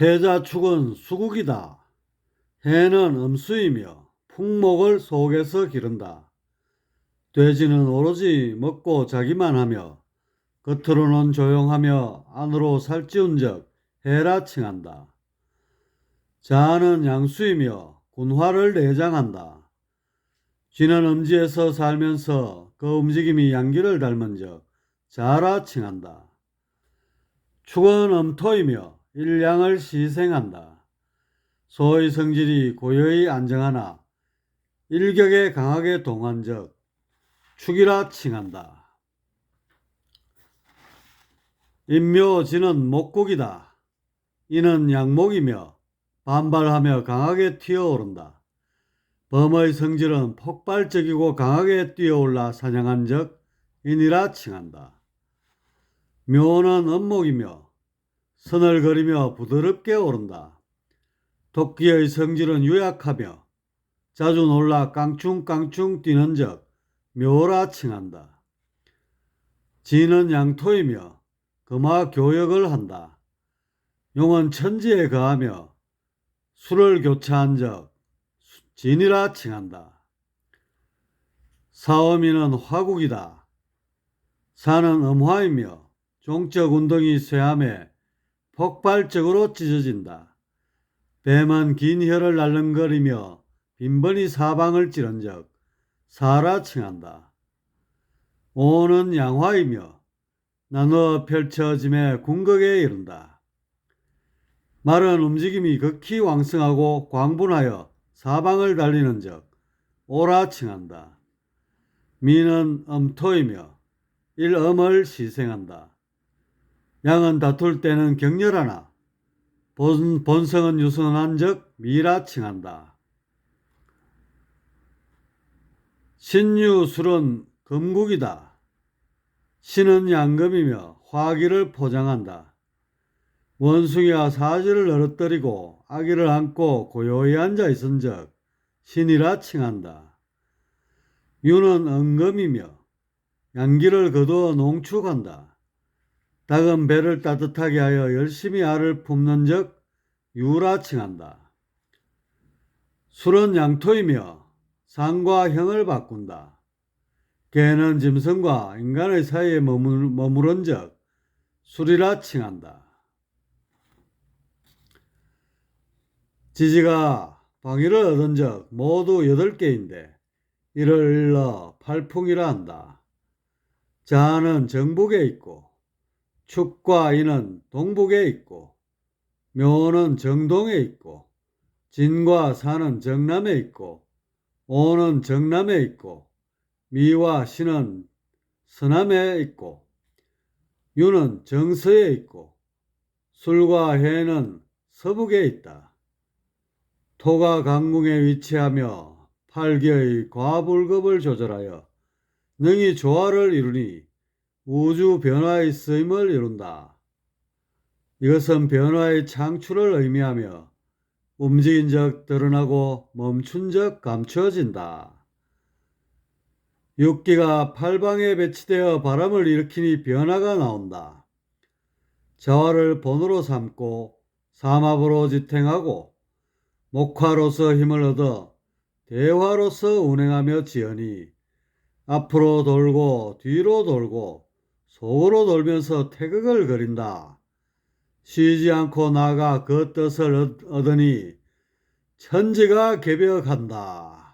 해자 축은 수국이다. 해는 음수이며 풍목을 속에서 기른다. 돼지는 오로지 먹고 자기만 하며 겉으로는 조용하며 안으로 살찌운 적 해라 칭한다. 자는 양수이며 군화를 내장한다. 쥐는 음지에서 살면서 그 움직임이 양기를 닮은 적 자라 칭한다. 축은 음토이며 일량을 시생한다. 소의 성질이 고요히 안정하나 일격에 강하게 동한 적 축이라 칭한다. 인묘지는 목국이다. 이는 양목이며 반발하며 강하게 튀어오른다. 범의 성질은 폭발적이고 강하게 뛰어올라 사냥한 적 인이라 칭한다. 묘는 음목이며 선을 그리며 부드럽게 오른다. 토끼의 성질은 유약하며 자주 놀라 깡충깡충 뛰는 적 묘라 칭한다. 지는 양토이며 금화 교역을 한다. 용은 천지에 거하며 술을 교차한 적 진이라 칭한다. 사어미는 화국이다. 사는 음화이며 종적 운동이 쇠함에 폭발적으로 찢어진다. 뱀은 긴 혀를 날름거리며 빈번히 사방을 찌른 적 사라 칭한다. 오는 양화이며 나누어 펼쳐짐에 궁극에 이른다. 말은 움직임이 극히 왕성하고 광분하여 사방을 달리는 적 오라 칭한다. 미는 엄토이며 일엄을 시생한다. 양은 다툴 때는 격렬하나 본, 본성은 유순한 적 미라 칭한다. 신유술은 금국이다. 신은 양금이며 화기를 포장한다. 원숭이와 사지를 늘어뜨리고 아기를 안고 고요히 앉아 있은 적 신이라 칭한다. 유는 은금이며 양기를 거두어 농축한다. 닭은 배를 따뜻하게 하여 열심히 알을 품는 적 유라 칭한다. 술은 양토이며 상과 형을 바꾼다. 개는 짐승과 인간의 사이에 머무른 적 술이라 칭한다. 지지가 방위를 얻은 적 모두 여덟 개인데 이를 일러 팔풍이라 한다. 자는 정북에 있고 축과 이는 동북에 있고 묘는 정동에 있고 진과 사는 정남에 있고 오는 정남에 있고 미와 신은 서남에 있고 유는 정서에 있고 술과 해는 서북에 있다. 토가 강궁에 위치하며 팔기의 과불급을 조절하여 능히 조화를 이루니 우주 변화의 쓰임을 이룬다. 이것은 변화의 창출을 의미하며 움직인 적 드러나고 멈춘 적 감추어진다. 육기가 팔방에 배치되어 바람을 일으키니 변화가 나온다. 자화를 본으로 삼고 삼합으로 지탱하고 목화로서 힘을 얻어 대화로서 운행하며 지으니 앞으로 돌고 뒤로 돌고 속으로 돌면서 태극을 그린다. 쉬지 않고 나가 그 뜻을 얻- 얻으니 천지가 개벽한다.